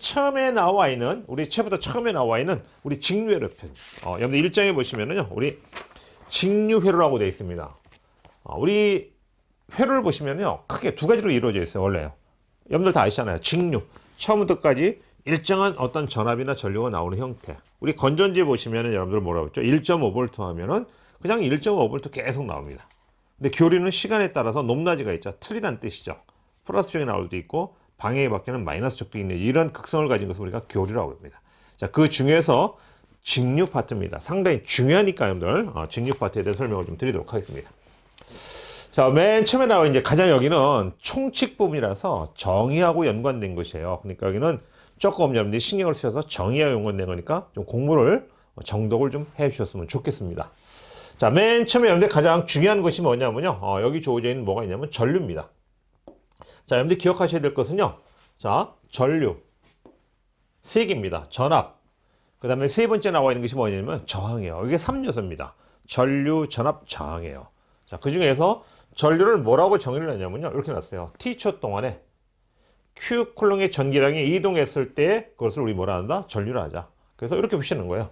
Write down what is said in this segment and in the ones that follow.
처음에 나와 있는 우리 책부터 처음에 나와 있는 우리 직류회로 편. 어, 여러분들 일장에 보시면은요, 우리 직류회로라고 되어 있습니다. 어, 우리 회로를 보시면요, 크게 두 가지로 이루어져 있어요, 원래요. 여러분들 다 아시잖아요. 직류. 처음부터까지 일정한 어떤 전압이나 전류가 나오는 형태. 우리 건전지 보시면은 여러분들 뭐라고 했죠? 1.5V 하면은 그냥 1.5V 계속 나옵니다. 근데 교류는 시간에 따라서 높낮이가 있죠. 틀리다는 뜻이죠. 플러스 쪽이 나올 수도 있고 바뀌는 마이너스 쪽도 있는 이런 극성을 가진 것을 우리가 교류라고 합니다. 자, 그 중에서 직류 파트입니다. 상당히 중요하니까 여러분들 어, 직류 파트에 대해 설명을 좀 드리도록 하겠습니다. 자, 맨 처음에 나와 이제 가장 여기는 총칙 부분이라서 정의하고 연관된 것이에요. 그러니까 여기는 조금 여러분들이 신경을 쓰셔서 정의하고 연관된 거니까 좀 공부를 어, 정독을 좀 해주셨으면 좋겠습니다. 자, 맨 처음에 여러분들 가장 중요한 것이 뭐냐면요. 어, 여기 주어져 있는 뭐가 있냐면 전류입니다. 자, 여러분들 기억하셔야 될 것은요. 자, 전류. 세 개입니다. 전압. 그 다음에 세 번째 나와 있는 것이 뭐냐면 저항이에요. 이게 3요소입니다. 전류, 전압, 저항이에요. 자, 그 중에서 전류를 뭐라고 정의를 했냐면요. 이렇게 놨어요. T초 동안에 Q 쿨롱의 전기량이 이동했을 때 그것을 우리 뭐라 한다? 전류라 하자. 그래서 이렇게 보시는 거예요.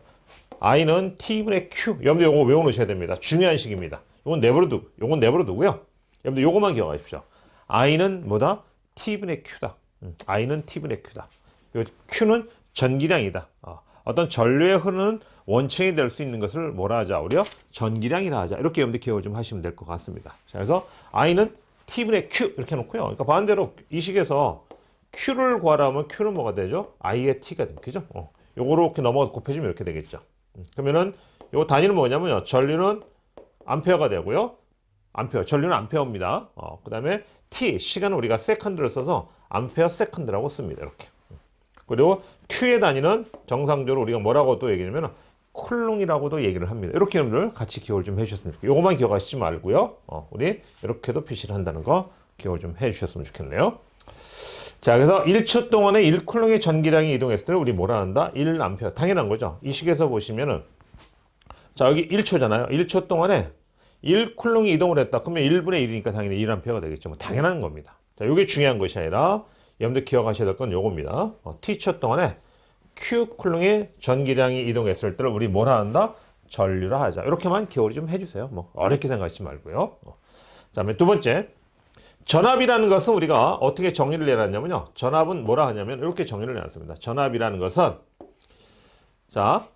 I는 T분의 Q. 여러분들 요거 외워놓으셔야 됩니다. 중요한 식입니다. 요건 내버려두, 요건 내버려두고요. 여러분들 요거만 기억하십시오. I는 뭐다? T분의 Q다. 음, I는 T분의 Q다. 요 Q는 전기량이다. 어, 어떤 전류에 흐르는 원청이 될 수 있는 것을 뭐라 하자? 우리요? 전기량이라 하자. 이렇게 여러분들 기억을 좀 하시면 될 것 같습니다. 자, 그래서 I는 T분의 Q 이렇게 해놓고요. 그러니까 반대로 이 식에서 Q를 구하라면 Q는 뭐가 되죠? I의 T가 됩니다. 그죠? 어, 요거로 이렇게 넘어가서 곱해주면 이렇게 되겠죠. 음, 그러면은 요 단위는 뭐냐면요. 전류는 암페어가 되고요. 암페어, 전류는 암페어입니다. 어, 그 다음에 T, 시간은 우리가 세컨드를 써서 암페어 세컨드라고 씁니다. 이렇게. 그리고 Q의 단위는 정상적으로 우리가 뭐라고 또 얘기하냐면 쿨롱이라고도 얘기를 합니다. 이렇게 여러분들 같이 기억을 좀 해주셨으면 좋겠어요. 요것만 기억하시지 말고요. 어, 우리 이렇게도 표시를 한다는 거 기억을 좀 해주셨으면 좋겠네요. 자, 그래서 1초 동안에 1쿨롱의 전기량이 이동했을 때 우리 뭐라 한다? 1암페어. 당연한 거죠. 이 식에서 보시면은 자, 여기 1초잖아요. 1초 동안에 1쿨롱이 이동을 했다. 그러면 1분의 1이니까 당연히 1암페어가 되겠죠. 뭐 당연한 겁니다. 자, 이게 중요한 것이 아니라 여러분들 기억하셔야 될 건 요겁니다. 어, T초 동안에 Q 쿨롱의 전기량이 이동했을 때를 우리 뭐라 한다? 전류라 하자. 이렇게만 기억을 좀 해주세요. 뭐 어렵게 생각하지 말고요. 어. 다음에 두 번째 전압이라는 것은 우리가 어떻게 정의를 내놨냐면요. 전압은 뭐라 하냐면 이렇게 정의를 내놨습니다. 전압이라는 것은 자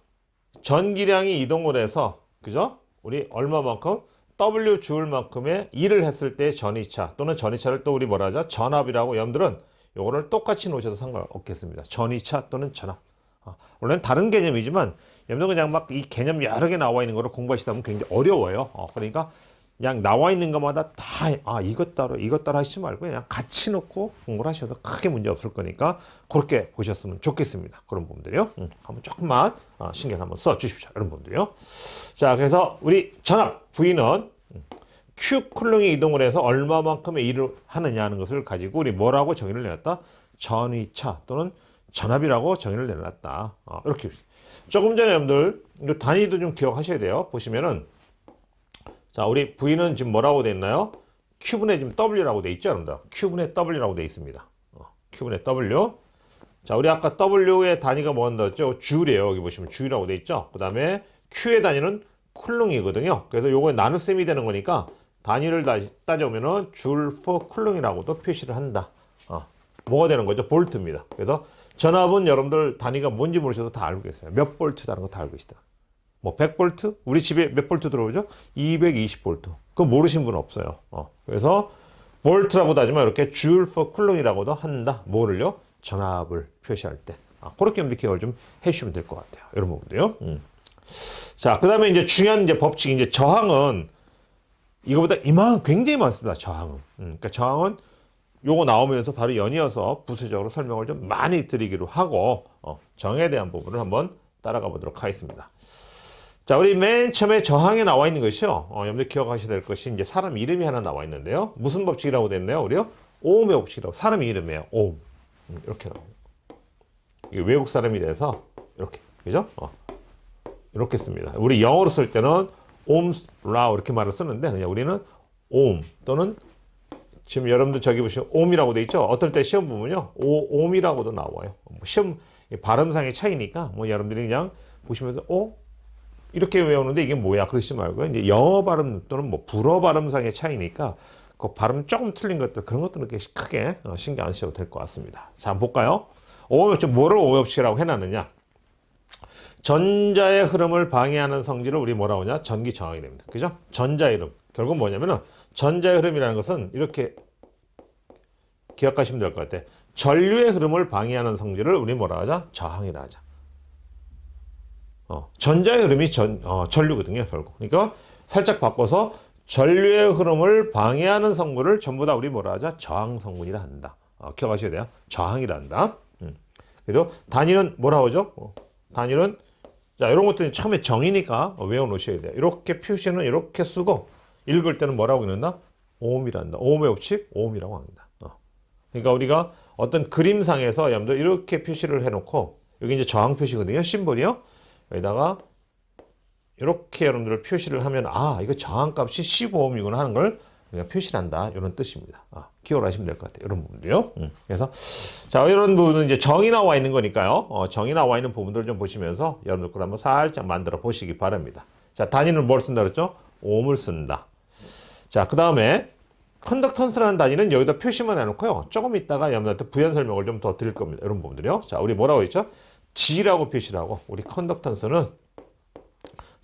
전기량이 이동을 해서 그죠? 우리 얼마만큼 W 주울만큼의 일을 했을 때 전이차 또는 전이차를 또 우리 뭐라 하자? 전압이라고 여러분들은 요거를 똑같이 놓으셔도 상관없겠습니다. 전이차 또는 전압. 아, 원래는 다른 개념이지만 여러분들 그냥 막 이 개념 여러 개 나와 있는 거를 공부하시다 보면 굉장히 어려워요. 어, 그러니까 그냥 나와 있는 것마다 다, 아, 이것 따로, 이것 따로 하시지 말고 그냥 같이 놓고 공부를 하셔도 크게 문제 없을 거니까 그렇게 보셨으면 좋겠습니다. 그런 부분들이요. 음, 한번 조금만 어, 신경 한번 써 주십시오. 이런 부분들이요. 자, 그래서 우리 전압 V는 Q 쿨롱이 이동을 해서 얼마만큼의 일을 하느냐 하는 것을 가지고 우리 뭐라고 정의를 내놨다? 전위차 또는 전압이라고 정의를 내놨다. 어, 이렇게. 조금 전에 여러분들, 이 단위도 좀 기억하셔야 돼요. 보시면은, 자, 우리 V는 지금 뭐라고 돼 있나요? Q분의 지금 W라고 돼 있죠, 여러분들? Q분의 W라고 돼 있습니다. 어, Q분의 W. 자, 우리 아까 W의 단위가 뭐였죠? 줄이에요. 여기 보시면 줄이라고 돼 있죠? 그 다음에 Q의 단위는 쿨롱이거든요. 그래서 요거에 나눗셈이 되는 거니까 단위를 다- 따져보면은 줄 퍼 쿨롱이라고도 표시를 한다. 어, 뭐가 되는 거죠? 볼트입니다. 그래서 전압은 여러분들 단위가 뭔지 모르셔도 다 알고 계세요. 몇 볼트다는 거 다 알고 계시다. 뭐 100볼트? 우리 집에 몇 볼트 들어오죠? 220볼트. 그거 모르신 분 없어요. 어, 그래서 볼트라고 따지면 이렇게 줄퍼 쿨롱이라고도 한다. 뭐를요? 전압을 표시할 때. 아, 그렇게 기억을 좀 해주시면 될 것 같아요. 이런 부분도요. 음. 자, 그 다음에 이제 중요한 이제 법칙, 이제 저항은 이거보다 이만 굉장히 많습니다. 저항은. 음, 그러니까 저항은 요거 나오면서 바로 연이어서 부수적으로 설명을 좀 많이 드리기로 하고 어, 정에 대한 부분을 한번 따라가 보도록 하겠습니다. 자, 우리 맨 처음에 저항에 나와 있는 것이요. 어, 여러분들 기억하셔야 될 것이 이제 사람 이름이 하나 나와 있는데요. 무슨 법칙이라고 됐나요? 우리요? 오음의 법칙이라고. 사람 이름이에요. 오음. 음, 이렇게 나와요. 외국 사람이 돼서 이렇게. 그죠? 어. 이렇게 씁니다. 우리 영어로 쓸 때는 옴스 라 이렇게 말을 쓰는데 그냥 우리는 옴 또는 지금 여러분들 저기 보시면 옴이라고 돼 있죠? 어떨 때 시험 보면요. 오, 옴이라고도 나와요. 뭐 시험 발음상의 차이니까 뭐 여러분들이 그냥 보시면서 어? 이렇게 외우는데 이게 뭐야? 그러시지 말고 이제 영어 발음 또는 뭐 불어 발음상의 차이니까 그 발음 조금 틀린 것들 그런 것들은 크게 어, 신경 안 쓰셔도 될 것 같습니다. 자, 한번 볼까요? 오염시 뭐를 오염시라고 해놨느냐? 전자의 흐름을 방해하는 성질을 우리 뭐라고 하냐? 전기 저항이 됩니다. 그죠? 전자의 흐름. 결국 뭐냐면은 전자의 흐름이라는 것은 이렇게 기억하시면 될 것 같아요. 전류의 흐름을 방해하는 성질을 우리 뭐라 하자? 저항이라 하자. 어, 전자의 흐름이 전, 어, 전류거든요, 결국. 그러니까 살짝 바꿔서 전류의 흐름을 방해하는 성분을 전부 다 우리 뭐라 하자? 저항 성분이라 한다. 어, 기억하셔야 돼요. 저항이라 한다. 음. 그래서 단위는 뭐라고 하죠? 어, 단위는 자, 이런 것들은 처음에 정의니까 외워 놓으셔야 돼요. 이렇게 표시는 이렇게 쓰고 읽을 때는 뭐라고 읽는다? 오음이라 한다. 오음의 법칙, 오음이라고 합니다. 어. 그러니까 우리가 어떤 그림상에서 여러분들 이렇게 표시를 해놓고 여기 이제 저항 표시거든요. 심볼이요. 여기다가 이렇게 여러분들 표시를 하면 아 이거 저항값이 15ohm이구나 하는 걸 우리가 표시를 한다 이런 뜻입니다. 아, 기억을 하시면 될 것 같아요. 이런 부분도요. 음, 그래서 자 이런 부분은 이제 정이 나와 있는 거니까요. 어, 정이 나와 있는 부분들을 좀 보시면서 여러분들 걸 한번 살짝 만들어 보시기 바랍니다. 자 단위는 뭘 쓴다 그랬죠? ohm을 쓴다. 자그 다음에 컨덕턴스라는 단위는 여기다 표시만 해놓고요. 조금 있다가 여러분들한테 부연 설명을 좀 더 드릴 겁니다. 이런 부분들이요. 자 우리 뭐라고 했죠? G라고 표시를 하고 우리 컨덕턴스는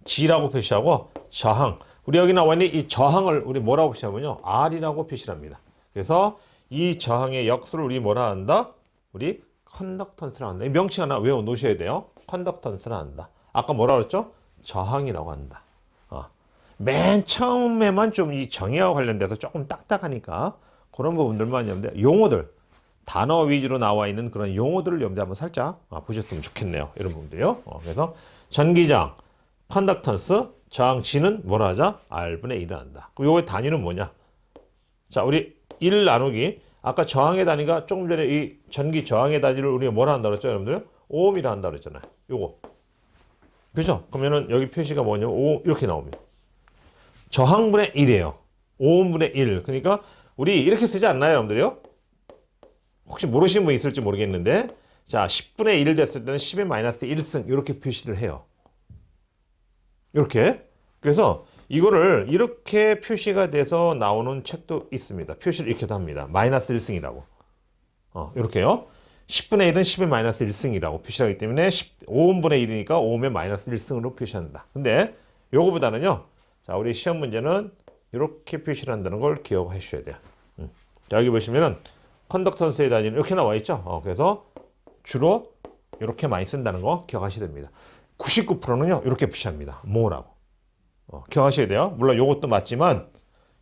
G라고 표시하고 저항 우리 여기 나와 있는 이 저항을 우리 뭐라고 표시하면요 R이라고 표시를 합니다. 그래서 이 저항의 역수를 우리 뭐라 한다? 우리 컨덕턴스라 한다. 이 명칭 하나 외워 놓으셔야 돼요. 컨덕턴스라 한다. 아까 뭐라 그랬죠? 저항이라고 한다. 어. 맨 처음에만 좀 이 정의와 관련돼서 조금 딱딱하니까 그런 부분들만 여러분들 용어들 단어 위주로 나와 있는 그런 용어들을 여러분들 한번 살짝 아, 보셨으면 좋겠네요. 이런 부분들요. 어, 그래서 전기장, 컨덕턴스, 저항 G는 뭐라 하자? R분의 1을 한다. 그럼 요거의 단위는 뭐냐? 자, 우리 1 나누기 아까 저항의 단위가 조금 전에 이 전기 저항의 단위를 우리가 뭐라 한다 그랬죠, 여러분들? 오음이라 한다 그랬잖아요. 요거. 그죠? 그러면은 여기 표시가 뭐냐면 오 이렇게 나옵니다. 저항분의 1이에요. 오음분의 1. 그러니까 우리 이렇게 쓰지 않나요, 여러분들요? 혹시 모르시는 분 있을지 모르겠는데 자 10분의 1 됐을 때는 10의 마이너스 1승 이렇게 표시를 해요. 이렇게 그래서 이거를 이렇게 표시가 돼서 나오는 책도 있습니다. 표시를 이렇게도 합니다. 마이너스 1승이라고 어, 이렇게요. 10분의 1은 10의 마이너스 1승이라고 표시하기 때문에 10, 5분의 1이니까 5의 마이너스 1승으로 표시한다. 근데 요거보다는요. 자 우리 시험 문제는 이렇게 표시를 한다는 걸 기억해 주셔야 돼요. 음. 자, 여기 보시면은 컨덕턴스의 단위는 이렇게 나와 있죠. 어, 그래서 주로 이렇게 많이 쓴다는 거 기억하셔야 됩니다. 99%는요 이렇게 표시합니다. 뭐라고 어, 기억하셔야 돼요. 물론 이것도 맞지만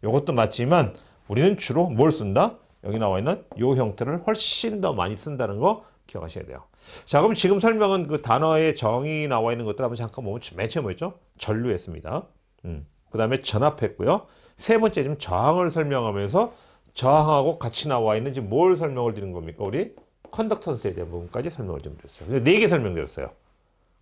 이것도 맞지만 우리는 주로 뭘 쓴다? 여기 나와 있는 이 형태를 훨씬 더 많이 쓴다는 거 기억하셔야 돼요. 자 그럼 지금 설명은 그 단어의 정의 나와 있는 것들 한번 잠깐 보면 맨 처음 뭐였죠? 전류했습니다. 음, 그 다음에 전압했고요. 세 번째 지금 저항을 설명하면서 저항하고 같이 나와 있는지 뭘 설명을 드린 겁니까? 우리 컨덕턴스에 대한 부분까지 설명을 좀 드렸어요. 네 개 설명드렸어요.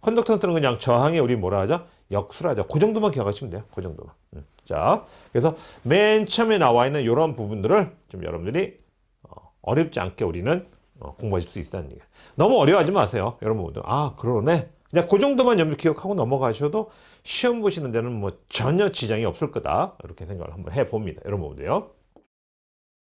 컨덕턴스는 그냥 저항에 우리 뭐라 하죠? 역수라 하죠. 그 정도만 기억하시면 돼요. 그 정도만. 음. 자, 그래서 맨 처음에 나와 있는 이런 부분들을 좀 여러분들이 어, 어렵지 않게 우리는 어, 공부하실 수 있다는 얘기예요. 너무 어려워하지 마세요. 여러분들. 아, 그러네. 그냥 그 정도만 여러분 기억하고 넘어가셔도 시험 보시는 데는 뭐 전혀 지장이 없을 거다. 이렇게 생각을 한번 해봅니다. 여러분들요.